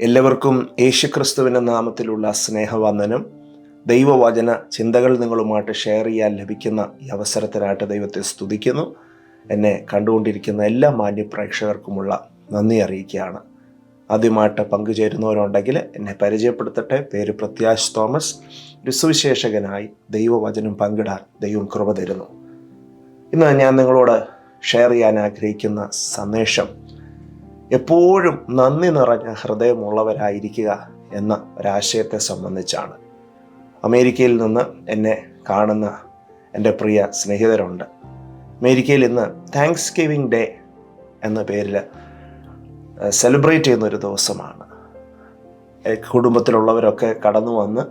എല്ലാവർക്കും യേശുക്രിസ്തുവിന്റെ നാമത്തിലുള്ള സ്നേഹവന്ദനം. ദൈവവചന ചിന്തകൾ നിങ്ങളുമായിട്ട് ഷെയർ ചെയ്യാൻ ലഭിക്കുന്ന ഈ അവസരത്തിനായിട്ട് ദൈവത്തെ സ്തുതിക്കുന്നു. എന്നെ കണ്ടുകൊണ്ടിരിക്കുന്ന എല്ലാ മാന്യ പ്രേക്ഷകർക്കുമുള്ള നന്ദി അറിയിക്കുകയാണ്. ആദ്യമായിട്ട് പങ്കുചേരുന്നവരുണ്ടെങ്കിൽ എന്നെ പരിചയപ്പെടുത്തട്ടെ. പേര് പ്രത്യാശ് തോമസ്. ഒരു സുവിശേഷകനായി ദൈവവചനം പങ്കിടാൻ ദൈവം കൃപ തരുന്നു. ഇന്ന് ഞാൻ നിങ്ങളോട് ഷെയർ ചെയ്യാൻ ആഗ്രഹിക്കുന്ന സന്ദേശം എപ്പോഴും നന്ദി നിറഞ്ഞ ഹൃദയമുള്ളവരായിരിക്കുക എന്ന ഒരാശയത്തെ സംബന്ധിച്ചാണ്. അമേരിക്കയിൽ നിന്ന് എന്നെ കാണുന്ന എന്റെ പ്രിയ സ്നേഹിതരുണ്ട്. അമേരിക്കയിൽ ഇന്ന് താങ്ക്സ് ഗിവിംഗ് ഡേ എന്ന പേരിൽ സെലിബ്രേറ്റ് ചെയ്യുന്ന ഒരു ദിവസമാണ്. കുടുംബത്തിലുള്ളവരൊക്കെ കടന്നു വന്ന്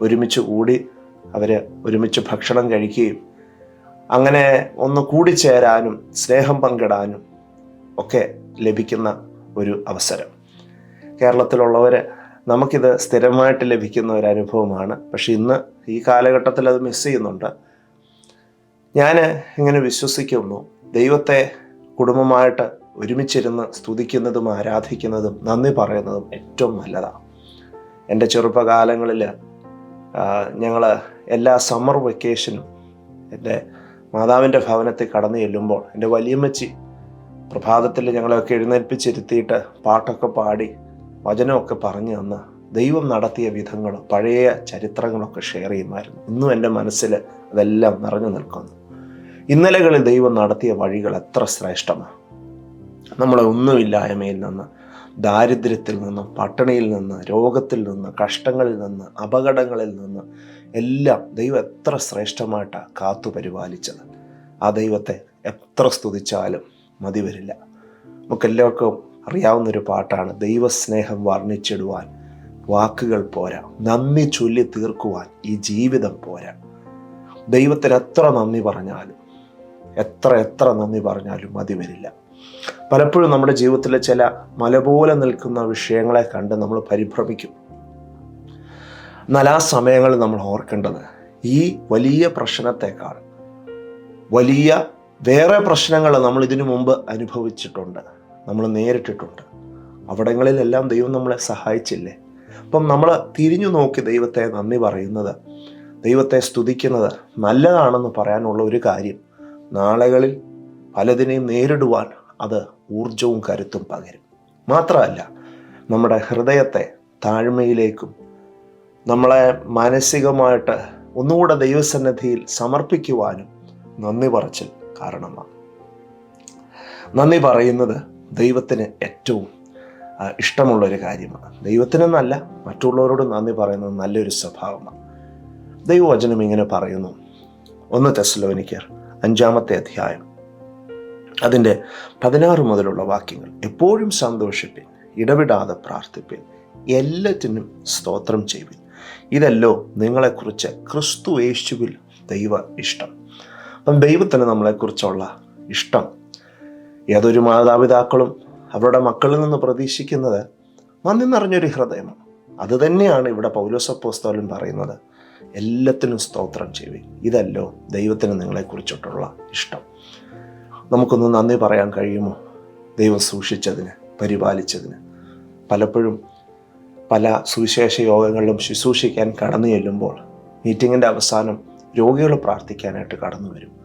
ഒരുമിച്ച് കൂടി അവർ ഒരുമിച്ച് ഭക്ഷണം കഴിക്കുകയും അങ്ങനെ ഒന്ന് കൂടിച്ചേരാനും സ്നേഹം പങ്കിടാനും ഒക്കെ ലഭിക്കുന്ന ഒരു അവസരം. കേരളത്തിലുള്ളവർ നമുക്കിത് സ്ഥിരമായിട്ട് ലഭിക്കുന്ന ഒരു അനുഭവമാണ്. പക്ഷെ ഇന്ന് ഈ കാലഘട്ടത്തിൽ അത് മിസ് ചെയ്യുന്നുണ്ട്. ഞാൻ ഇങ്ങനെ വിശ്വസിക്കുന്നു. ദൈവത്തെ കുടുംബമായിട്ട് ഒരുമിച്ചിരുന്ന് സ്തുതിക്കുന്നതും ആരാധിക്കുന്നതും നന്ദി പറയുന്നതും ഏറ്റവും നല്ലതാണ് എന്റെ ചെറുപ്പകാലങ്ങളിൽ ഞങ്ങൾ എല്ലാ സമ്മർ വെക്കേഷനും എന്റെ മാതാവിന്റെ ഭവനത്തിൽ കടന്നു ചെല്ലുമ്പോൾ എന്റെ വലിയമ്മച്ചി പ്രഭാതത്തിൽ ഞങ്ങളെയൊക്കെ എഴുന്നേൽപ്പിച്ചിരുത്തിയിട്ട് പാട്ടൊക്കെ പാടി വചനമൊക്കെ പറഞ്ഞു തന്ന ദൈവം നടത്തിയ വിധങ്ങൾ പഴയ ചരിത്രങ്ങളൊക്കെ ഷെയർ ചെയ്യുമായിരുന്നു. ഇന്നും എന്റെ മനസ്സിൽ അതെല്ലാം നിറഞ്ഞു നിൽക്കുന്നു. ഇന്നലകളിൽ ദൈവം നടത്തിയ വഴികൾ എത്ര ശ്രേഷ്ഠമാണ്. നമ്മളെ ഒന്നുമില്ലായ്മയിൽ നിന്ന് ദാരിദ്ര്യത്തിൽ നിന്ന് പട്ടിണിയിൽ നിന്ന് രോഗത്തിൽ നിന്ന് കഷ്ടങ്ങളിൽ നിന്ന് അപകടങ്ങളിൽ നിന്ന് എല്ലാം ദൈവം എത്ര ശ്രേഷ്ഠമായിട്ടാണ് കാത്തു പരിപാലിച്ചത്. ആ ദൈവത്തെ എത്ര സ്തുതിച്ചാലും മതി വരില്ല. നമുക്കെല്ലാവർക്കും അറിയാവുന്നൊരു പാട്ടാണ് ദൈവസ്നേഹം വർണിച്ചിടുവാൻ വാക്കുകൾ പോരാ നന്ദി ചൊല്ലി തീർക്കുവാൻ ഈ ജീവിതം പോരാ. ദൈവത്തിന് എത്ര നന്ദി പറഞ്ഞാലും എത്ര എത്ര നന്ദി പറഞ്ഞാലും മതി വരില്ല. പലപ്പോഴും നമ്മുടെ ജീവിതത്തിലെ ചില മലപോലെ നിൽക്കുന്ന വിഷയങ്ങളെ കണ്ട് നമ്മൾ പരിഭ്രമിക്കും. എന്നാൽ ആ സമയങ്ങളിൽ നമ്മൾ ഓർക്കേണ്ടത് ഈ വലിയ പ്രശ്നത്തെക്കാൾ വലിയ വേറെ പ്രശ്നങ്ങൾ നമ്മൾ ഇതിനു മുമ്പ് അനുഭവിച്ചിട്ടുണ്ട്. നമ്മൾ നേരിട്ടിട്ടുണ്ട്. അവിടങ്ങളിലെല്ലാം ദൈവം നമ്മളെ സഹായിച്ചില്ലേ? അപ്പം നമ്മൾ തിരിഞ്ഞു നോക്കി ദൈവത്തെ നന്ദി പറയുന്നത് ദൈവത്തെ സ്തുതിക്കുന്നത് നല്ലതാണെന്ന് പറയാനുള്ള ഒരു കാര്യം നാളുകളിൽ പലതിനെയും നേരിടുവാൻ അത് ഊർജവും കരുത്തും പകരും. മാത്രമല്ല നമ്മുടെ ഹൃദയത്തെ താഴ്മയിലേക്കും നമ്മളെ മാനസികമായിട്ട് ഒന്നുകൂടെ ദൈവസന്നദ്ധിയിൽ സമർപ്പിക്കുവാനും നന്ദി പറച്ചിൽ കാരണമാണ്. നന്ദി പറയുന്നത് ദൈവത്തിന് ഏറ്റവും ഇഷ്ടമുള്ള ഒരു കാര്യമാണ്. ദൈവത്തിനെന്നല്ല മറ്റുള്ളവരോട് നന്ദി പറയുന്നത് നല്ലൊരു സ്വഭാവമാണ്. ദൈവവചനം ഇങ്ങനെ പറയുന്നു. ഒന്ന് തെസ്ലോനിക്കർ അഞ്ചാമത്തെ അധ്യായം അതിന്റെ പതിനാറ് മുതലുള്ള വാക്യങ്ങൾ. എപ്പോഴും സന്തോഷിപ്പിൻ ഇടവിടാതെ പ്രാർത്ഥിപ്പിൻ എല്ലാറ്റിനും സ്തോത്രം ചെയ്യുവിൻ. ഇതല്ലോ നിങ്ങളെക്കുറിച്ച് ക്രിസ്തു യേശുവിൽ ദൈവ ഇഷ്ടം. അപ്പം ദൈവത്തിന് നമ്മളെക്കുറിച്ചുള്ള ഇഷ്ടം. ഏതൊരു മാതാപിതാക്കളും അവരുടെ മക്കളിൽ നിന്ന് പ്രതീക്ഷിക്കുന്നത് നന്ദി നിറഞ്ഞൊരു ഹൃദയമാണ്. അത് തന്നെയാണ് ഇവിടെ പൗലോസപ്പോസ്തോലൻ പറയുന്നത്. എല്ലാത്തിനും സ്തോത്രം ചെയ്യുവിൻ ഇതല്ലോ ദൈവത്തിന് നിങ്ങളെക്കുറിച്ചിട്ടുള്ള ഇഷ്ടം. നമുക്കൊന്ന് നന്ദി പറയാൻ കഴിയുമോ? ദൈവം സൂക്ഷിച്ചതിന് പരിപാലിച്ചതിന്. പലപ്പോഴും പല സുവിശേഷ യോഗങ്ങളിലും ശുശ്രൂഷിക്കാൻ കടന്നു ചെല്ലുമ്പോൾ മീറ്റിങ്ങിന്റെ അവസാനം രോഗികൾ പ്രാർത്ഥിക്കാനായിട്ട് കടന്നു വരും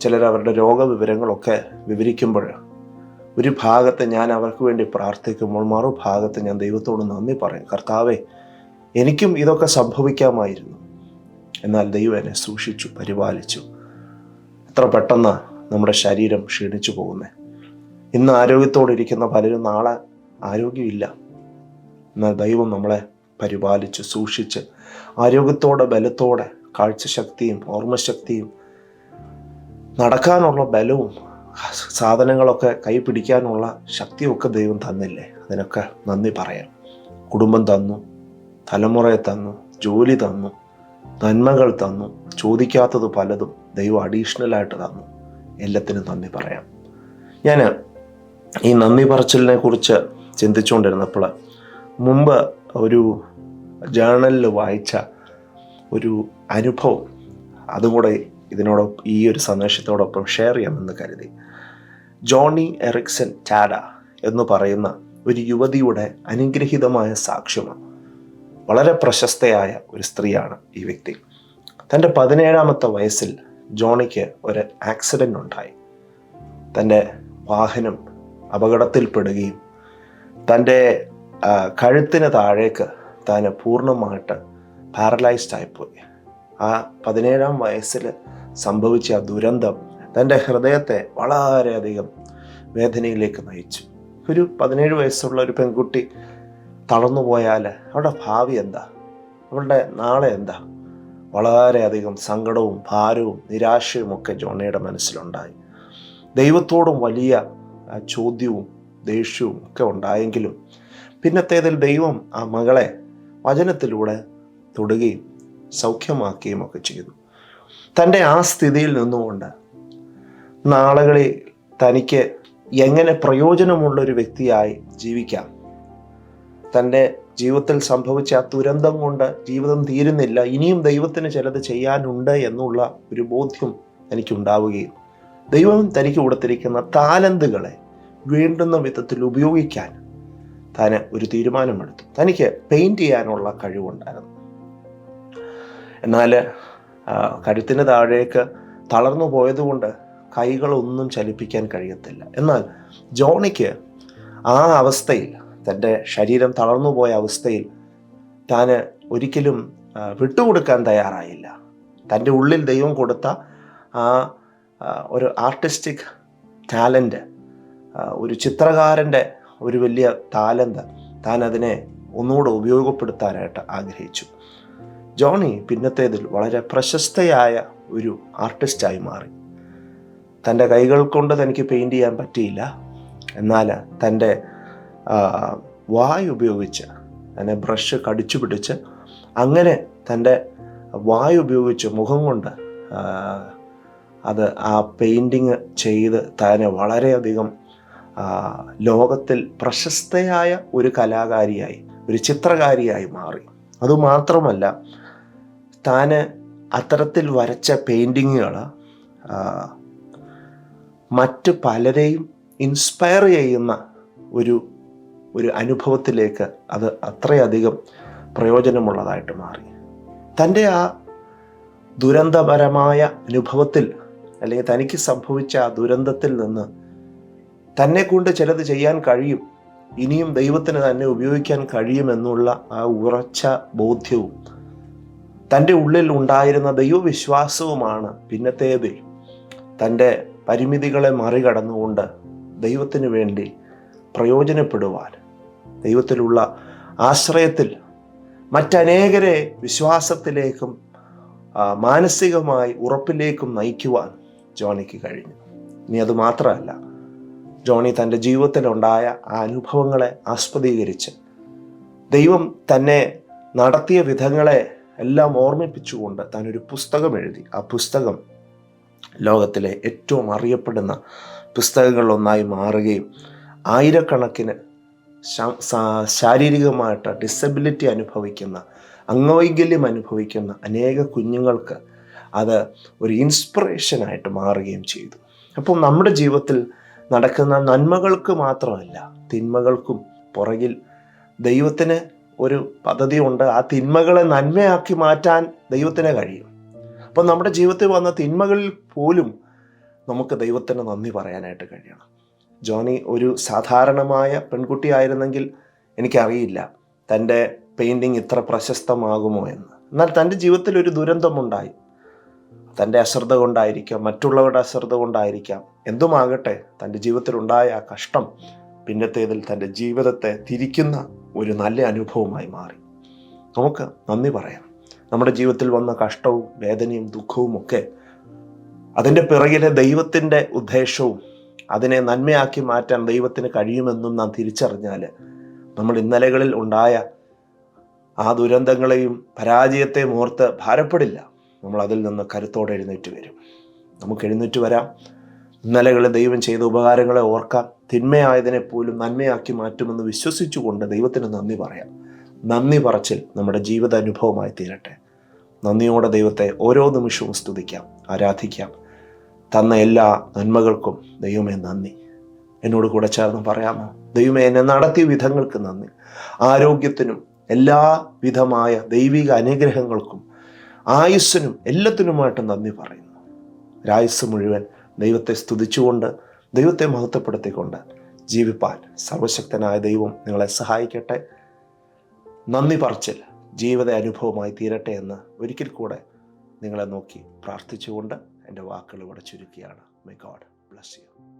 ചിലർ അവരുടെ രോഗവിവരങ്ങളൊക്കെ വിവരിക്കുമ്പോൾ ഒരു ഭാഗത്ത് ഞാൻ അവർക്ക് വേണ്ടി പ്രാർത്ഥിക്കുമ്പോൾ മറുഭാഗത്ത് ഞാൻ ദൈവത്തോട് നന്ദി പറയും. കർത്താവേ എനിക്കും ഇതൊക്കെ സംഭവിക്കാമായിരുന്നു. എന്നാൽ ദൈവം എന്നെ സൂക്ഷിച്ചു പരിപാലിച്ചു. എത്ര പെട്ടെന്ന് നമ്മുടെ ശരീരം ക്ഷീണിച്ചു പോകുന്നത് ഇന്ന് ആരോഗ്യത്തോടെ ഇരിക്കുന്ന പലരും നാളെ ആരോഗ്യമില്ല. എന്നാൽ ദൈവം നമ്മളെ പരിപാലിച്ച് സൂക്ഷിച്ച് ആരോഗ്യത്തോടെ ബലത്തോടെ കാഴ്ചശക്തിയും ഓർമ്മശക്തിയും നടക്കാനുള്ള ബലവും സാധനങ്ങളൊക്കെ കൈ പിടിക്കാനുള്ള ശക്തിയൊക്കെ ദൈവം തന്നില്ലേ? അതിനൊക്കെ നന്ദി പറയാം. കുടുംബം തന്നു തലമുറയെ തന്നു ജോലി തന്നു നന്മകൾ തന്നു ചോദിക്കാത്തത് പലതും ദൈവം അഡീഷണലായിട്ട് തന്നു. എല്ലാത്തിനും നന്ദി പറയാം. ഞാൻ ഈ നന്ദി പറച്ചിലിനെ കുറിച്ച് ചിന്തിച്ചുകൊണ്ടിരുന്നപ്പോൾ മുമ്പ് ഒരു ജേണലിൽ വായിച്ച ഒരു അനുഭവം. അതും കൂടെ ഇതിനോടൊപ്പം ഈ ഒരു സന്ദേശത്തോടൊപ്പം ഷെയർ ചെയ്യാമെന്ന് കരുതി. ജോണി എറിക്സൺ ടാഡ എന്ന് പറയുന്ന ഒരു യുവതിയുടെ അനുഗ്രഹീതമായ സാക്ഷ്യമാണ്. വളരെ പ്രശസ്തയായ ഒരു സ്ത്രീയാണ് ഈ വ്യക്തി. തന്റെ പതിനേഴാമത്തെ വയസ്സിൽ ജോണിക്ക് ഒരു ആക്സിഡന്റ് ഉണ്ടായി. തന്റെ വാഹനം അപകടത്തിൽപ്പെടുകയും തന്റെ കഴുത്തിന് താഴേക്ക് താൻ പൂർണമായിട്ട് പാരലൈസ്ഡ് ആയിപ്പോയി. ആ പതിനേഴാം വയസ്സിൽ സംഭവിച്ച ആ ദുരന്തം തന്റെ ഹൃദയത്തെ വളരെയധികം വേദനയിലേക്ക് നയിച്ചു. ഒരു പതിനേഴ് വയസ്സുള്ള ഒരു പെൺകുട്ടി തളർന്നു പോയാൽ അവളുടെ ഭാവി എന്താ? അവളുടെ നാളെ എന്താ? വളരെയധികം സങ്കടവും ഭാരവും നിരാശയും ഒക്കെ ജോണിയുടെ മനസ്സിലുണ്ടായി. ദൈവത്തോടും വലിയ ചോദ്യവും ദേഷ്യവും ഒക്കെ ഉണ്ടായെങ്കിലും പിന്നത്തേതിൽ ദൈവം ആ മകളെ വചനത്തിലൂടെ തൊടുകയും സൗഖ്യമാക്കുകയും ഒക്കെ ചെയ്തു. തന്റെ ആ സ്ഥിതിയിൽ നിന്നുകൊണ്ട് നാളുകളിൽ തനിക്ക് എങ്ങനെ പ്രയോജനമുള്ള ഒരു വ്യക്തിയായി ജീവിക്കാം. തന്റെ ജീവിതത്തിൽ സംഭവിച്ച ആ ദുരന്തം കൊണ്ട് ജീവിതം തീരുന്നില്ല. ഇനിയും ദൈവത്തിന് ചിലത് ചെയ്യാനുണ്ട് എന്നുള്ള ഒരു ബോധ്യം എനിക്കുണ്ടാവുകയും ദൈവം തനിക്ക് കൊടുത്തിരിക്കുന്ന താലന്തുകളെ വീണ്ടുന്ന വിധത്തിൽ ഉപയോഗിക്കാൻ താൻ ഒരു തീരുമാനമെടുത്തു. തനിക്ക് പെയിന്റ് ചെയ്യാനുള്ള കഴിവുണ്ടായിരുന്നു. എന്നാൽ കഴുത്തിന് താഴേക്ക് തളർന്നു പോയതുകൊണ്ട് കൈകളൊന്നും ചലിപ്പിക്കാൻ കഴിയത്തില്ല. എന്നാൽ ജോണിക്ക് ആ അവസ്ഥയിൽ തന്റെ ശരീരം തളർന്നു പോയ അവസ്ഥയിൽ താൻ ഒരിക്കലും വിട്ടുകൊടുക്കാൻ തയ്യാറായില്ല. തന്റെ ഉള്ളിൽ ദൈവം കൊടുത്ത ആ ഒരു ആർട്ടിസ്റ്റിക് ടാലന്റ് ഒരു ചിത്രകാരന്റെ ഒരു വലിയ താലന്ത് താൻ അതിനെ ഒന്നുകൂടെ ഉപയോഗപ്പെടുത്താനായിട്ട് ആഗ്രഹിച്ചു. ജോണി പിന്നത്തേതിൽ വളരെ പ്രശസ്തയായ ഒരു ആർട്ടിസ്റ്റായി മാറി. തന്റെ കൈകൾ കൊണ്ട് തനിക്ക് പെയിന്റ് ചെയ്യാൻ പറ്റിയില്ല. എന്നാൽ തന്റെ വായ് ഉപയോഗിച്ച് തന്നെ ബ്രഷ് കടിച്ചു പിടിച്ച് അങ്ങനെ തന്റെ വായ് ഉപയോഗിച്ച് മുഖം കൊണ്ട് അത് ആ പെയിന്റിങ് ചെയ്ത് തന്നെ വളരെയധികം ലോകത്തിൽ പ്രശസ്തയായ ഒരു കലാകാരിയായി ഒരു ചിത്രകാരിയായി മാറി. അതുമാത്രമല്ല താന് അത്തരത്തിൽ വരച്ച പെയിന്റിങ്ങുകൾ മറ്റ് പലരെയും ഇൻസ്പയർ ചെയ്യുന്ന ഒരു ഒരു അനുഭവത്തിലേക്ക് അത് അത്രയധികം പ്രയോജനമുള്ളതായിട്ട് മാറി. തന്റെ ആ ദുരന്തപരമായ അനുഭവത്തിൽ അല്ലെങ്കിൽ തനിക്ക് സംഭവിച്ച ആ ദുരന്തത്തിൽ നിന്ന് തന്നെ കൊണ്ട് ചിലത് ചെയ്യാൻ കഴിയും ഇനിയും ദൈവത്തിന് തന്നെ ഉപയോഗിക്കാൻ കഴിയുമെന്നുള്ള ആ ഉറച്ച ബോധ്യവും തന്റെ ഉള്ളിൽ ഉണ്ടായിരുന്ന ദൈവവിശ്വാസവുമാണ് പിന്നത്തേതിൽ തന്റെ പരിമിതികളെ മറികടന്നുകൊണ്ട് ദൈവത്തിന് വേണ്ടി പ്രയോജനപ്പെടുവാൻ ദൈവത്തിലുള്ള ആശ്രയത്തിൽ മറ്റനേകരെ വിശ്വാസത്തിലേക്കും മാനസികമായി ഉറപ്പിലേക്കും നയിക്കുവാൻ ജോണിക്ക് കഴിഞ്ഞു. ഇനി അത് മാത്രമല്ല ജോണി തന്റെ ജീവിതത്തിലുണ്ടായ ആ അനുഭവങ്ങളെ ആസ്പദീകരിച്ച് ദൈവം തന്നെ നടത്തിയ വിധങ്ങളെ എല്ലാം ഓർമ്മിപ്പിച്ചുകൊണ്ട് ഒരു പുസ്തകം എഴുതി. ആ പുസ്തകം ലോകത്തിലെ ഏറ്റവും അറിയപ്പെടുന്ന പുസ്തകങ്ങളിലൊന്നായി മാറുകയും ആയിരക്കണക്കിന് ശാരീരികമായിട്ട് ഡിസബിലിറ്റി അനുഭവിക്കുന്ന അംഗവൈകല്യം അനുഭവിക്കുന്ന അനേക കുഞ്ഞുങ്ങൾക്ക് അത് ഒരു ഇൻസ്പിറേഷനായിട്ട് മാറുകയും ചെയ്തു. അപ്പോൾ നമ്മുടെ ജീവിതത്തിൽ നടക്കുന്ന നന്മകൾക്ക് മാത്രമല്ല തിന്മകൾക്കും പുറകിൽ ദൈവത്തിന് ഒരു പദ്ധതി ഉണ്ട് ആ തിന്മകളെ നന്മയാക്കി മാറ്റാൻ ദൈവത്തിന് കഴിയും. അപ്പം നമ്മുടെ ജീവിതത്തിൽ വന്ന തിന്മകളിൽ പോലും നമുക്ക് ദൈവത്തിന് നന്ദി പറയാനായിട്ട് കഴിയണം. ജോണി ഒരു സാധാരണമായ പെൺകുട്ടിയായിരുന്നെങ്കിൽ എനിക്കറിയില്ല തന്റെ പെയിന്റിങ് ഇത്ര പ്രശസ്തമാകുമോ എന്ന്. എന്നാൽ തന്റെ ജീവിതത്തിൽ ഒരു ദുരന്തമുണ്ടായി. തന്റെ അശ്രദ്ധ കൊണ്ടായിരിക്കാം മറ്റുള്ളവരുടെ അശ്രദ്ധ കൊണ്ടായിരിക്കാം. എന്തുമാകട്ടെ തന്റെ ജീവിതത്തിലുണ്ടായ ആ കഷ്ടം പിന്നത്തേതിൽ തന്റെ ജീവിതത്തെ തിരിക്കുന്ന ഒരു നല്ല അനുഭവമായി മാറി. നമുക്ക് നന്ദി പറയാം. നമ്മുടെ ജീവിതത്തിൽ വന്ന കഷ്ടവും വേദനയും ദുഃഖവും ഒക്കെ അതിന്റെ പിറകിലെ ദൈവത്തിന്റെ ഉദ്ദേശവും അതിനെ നന്മയാക്കി മാറ്റാൻ ദൈവത്തിന് കഴിയുമെന്നും നാം തിരിച്ചറിഞ്ഞാൽ നമ്മൾ ഇന്നലകളിൽ ഉണ്ടായ ആ ദുരന്തങ്ങളെയും പരാജയത്തെ ഓർത്ത് ഭാരപ്പെടില്ല. നമ്മൾ അതിൽ നിന്ന് കരുത്തോടെ എഴുന്നേറ്റ് വരും. നമുക്ക് എഴുന്നേറ്റ് വരാം. ഇന്നലകളിൽ ദൈവം ചെയ്ത ഉപകാരങ്ങളെ ഓർക്കാം. തിന്മയായതിനെ പോലും നന്മയാക്കി മാറ്റുമെന്ന് വിശ്വസിച്ചുകൊണ്ട് ദൈവത്തിന് നന്ദി പറയാം. നന്ദി പറച്ചിൽ നമ്മുടെ ജീവിത അനുഭവമായി തീരട്ടെ. നന്ദിയോടെ ദൈവത്തെ ഓരോ നിമിഷവും സ്തുതിക്കാം ആരാധിക്കാം. തന്ന എല്ലാ നന്മകൾക്കും ദൈവമേ നന്ദി. എന്നോട് കൂടെ ചേർന്ന് പറയാമോ? ദൈവമേ എന്നെ നടത്തിയ വിധങ്ങൾക്ക് നന്ദി. ആരോഗ്യത്തിനും എല്ലാ വിധമായ ദൈവിക അനുഗ്രഹങ്ങൾക്കും ആയുസ്സിനും എല്ലാത്തിനുമായിട്ട് നന്ദി പറയുന്നു. ഒരായുസ് മുഴുവൻ ദൈവത്തെ സ്തുതിച്ചുകൊണ്ട് ദൈവത്തെ മഹത്വപ്പെടുത്തിക്കൊണ്ട് ജീവിപ്പാൻ സർവശക്തനായ ദൈവം നിങ്ങളെ സഹായിക്കട്ടെ. നന്ദി പറച്ചിൽ ജീവിത അനുഭവമായി തീരട്ടെ എന്ന് ഒരിക്കൽ കൂടെ നിങ്ങളെ നോക്കി പ്രാർത്ഥിച്ചുകൊണ്ട് എന്റെ വാക്കുകൾ ഇവിടെ ചുരുക്കിയാണ്. May God bless you